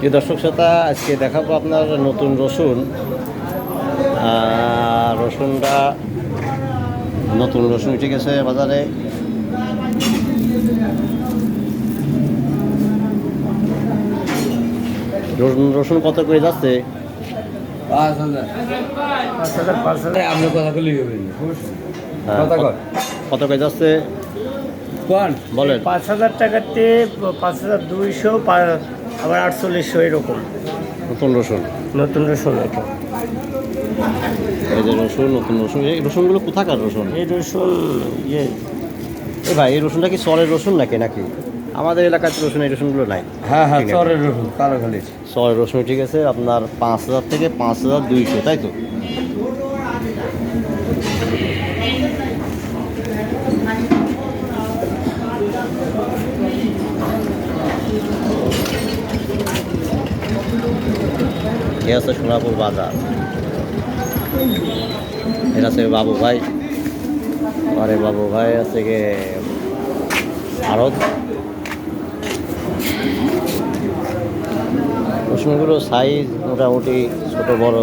যে দর্শক শ্রোতা আজকে দেখাবো আপনার নতুন রসুন। রসুনটা নতুন রসুন উঠে গেছে বাজারে। রসুন রসুন কত করে যাচ্ছে? হ্যাঁ, কত করে যাচ্ছে? কোন। বলেন। পাঁচ হাজার টাকাতে পাঁচ হাজার দুইশো আবার আটচল্লিশশো এরকম। নতুন রসুন? নতুন রসুন এটা। এই যে রসুন নতুন রসুন। এই রসুনগুলো কোথাকার রসুন? এই রসুন ইয়ে। এই ভাই এই রসুনটা কি সরের রসুন নাকি নাকি? আমাদের এলাকাতে রসুন এই রসুনগুলো নাই। হ্যাঁ হ্যাঁ। চরের রসুন কালো খালি সরের রসুন ঠিক আছে। আপনার পাঁচ হাজার থেকে পাঁচ হাজার দুইশো তাই তো? এ আছে সোনাপুর বাজার। এটা আছে বাবু ভাই। আরে বাবু ভাই আছে গে ভারত। রসুনগুলো সাইজ মোটামুটি ছোট বড়।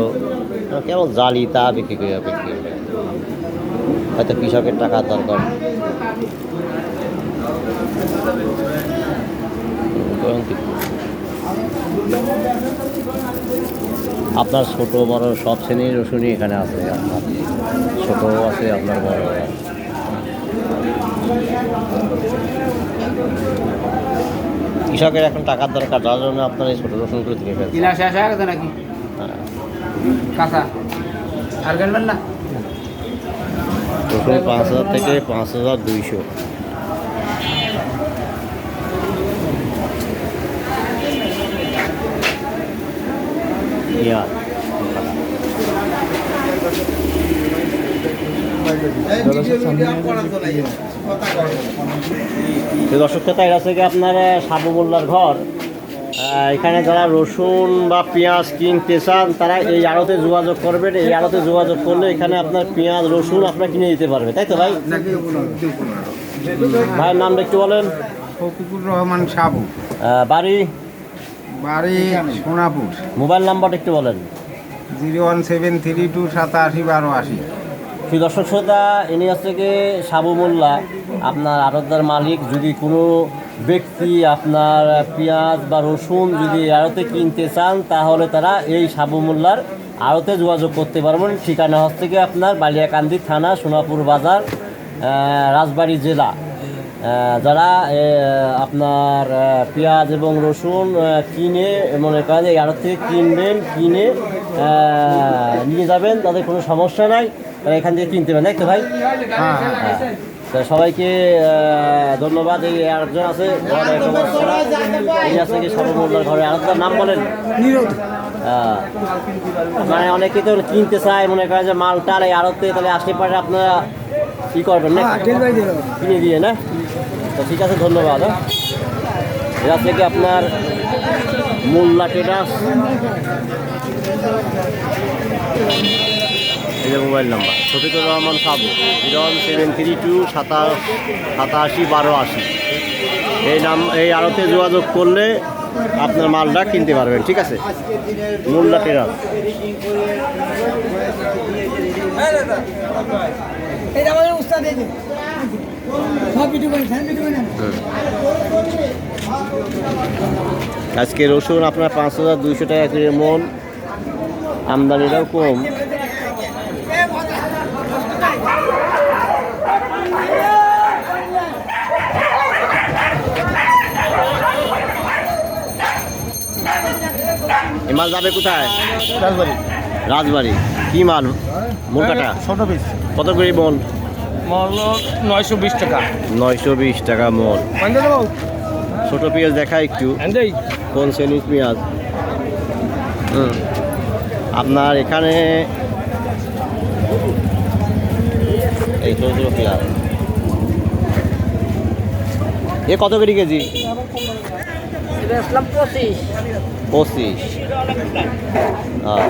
কেমন জালি তা বিক্রি করে বিক্রি করে। হয়তো কৃষকের টাকার দরকার। হুম, কি? আপনার ছোট বড় সব শ্রেণির রসুনই এখানে আছে আপনার। ছোট আছে আপনার বড় কৃষকের এখন টাকার দরকার যার জন্য আপনার এই ছোট রসুনগুলো কিনে ফেলছে। কিনা শেষ হয়ে গেছে নাকি? হ্যাঁ। কাঁচা। আর কিনবেন না? রসুন পাঁচ হাজার থেকে পাঁচ হাজার দুইশো। ইয়া তো দর্শক শ্রোতা এটা থেকে আপনার আহ, সাবু মোল্লার ঘর? এখানে যারা রসুন বা পেঁয়াজ কিনতে চান তারা এই আড়তে যোগাযোগ করবেন। এই আড়তে যোগাযোগ করলে এখানে আপনার পেঁয়াজ রসুন আপনার কিনে দিতে পারবে তাই তো ভাই? ভাইয়ের নামটা একটু বলেন। শফিকুর রহমান সাবু। বাড়ি? বাড়ি সোনাপুর। মোবাইল নাম্বারটা একটু বলেন। Zero one seven three two সাতাশি বারো আশি। সেই দর্শক শ্রোতা ইনি হচ্ছে থেকে সাবু মোল্লা। আপনার আড়তদার মালিক যদি কোনো ব্যক্তি আপনার পেঁয়াজ বা রসুন যদি আড়তে কিনতে চান তাহলে তারা এই সাবু মোল্লার আড়তে যোগাযোগ করতে পারবেন। ঠিকানা হচ্ছে থেকে আপনার বালিয়াকান্দি থানা সোনাপুর বাজার রাজবাড়ী জেলা। যারা আপনার পেঁয়াজ এবং রসুন কিনে মনে করেন এই আড়ত থেকে কিনবেন কিনে নিয়ে যাবেন তাদের কোনো সমস্যা নাই। তারা এখান থেকে কিনতে পারেন তাই তো ভাই? হ্যাঁ। হ্যাঁ হ্যাঁ। তো সবাইকে ধন্যবাদ। এই আরেকজন আছে এই আছে কি সর্বমূল্যার ঘরে আরেকটার নাম বলেন? হ্যাঁ। মানে অনেকে তো কিনতে চায় মনে করে যে মাল টাল এই আড়তে তাহলে আশেপাশে আপনারা কি করবেন না? কিনে দিয়ে না? তো ঠিক আছে, ধন্যবাদ হ্যাঁ। এটা থেকে আপনার মোল্লা টেটাস এই যে মোবাইল নাম্বার, শফিকুর রহমান সাবু, জিরো সেভেন থ্রি টু সাতাশ, সাতাশি, বারো, আশি। এই নাম, এই আড়তে যোগাযোগ করলে আপনার মালটা কিনতে পারবেন, ঠিক আছে? মোল্লা টেরাস এটা আমাদের উস্তাদ এই যে। সব ভিডিও করেন সব ভিডিও করেন আজকে রসুন আপনার পাঁচ হাজার দুইশো টাকা করে মন। আমদানিটাও কম। মাল যাবে কোথায়? রাজবাড়ি। রাজবাড়ি। কি মাল? মন কাটা ছোট পিস কত করে মন? নয়শো বিশ টাকা। নয়শো বিশ টাকা মন ছোট পেঁয়াজ দেখা একটু। কোন শ্রেণির পেঁয়াজ? হুম। আপনার এখানে এই ছোটো ছোটো পেঁয়াজ। এ কত করে কেজি? পঁচিশ। পঁচিশ। হ্যাঁ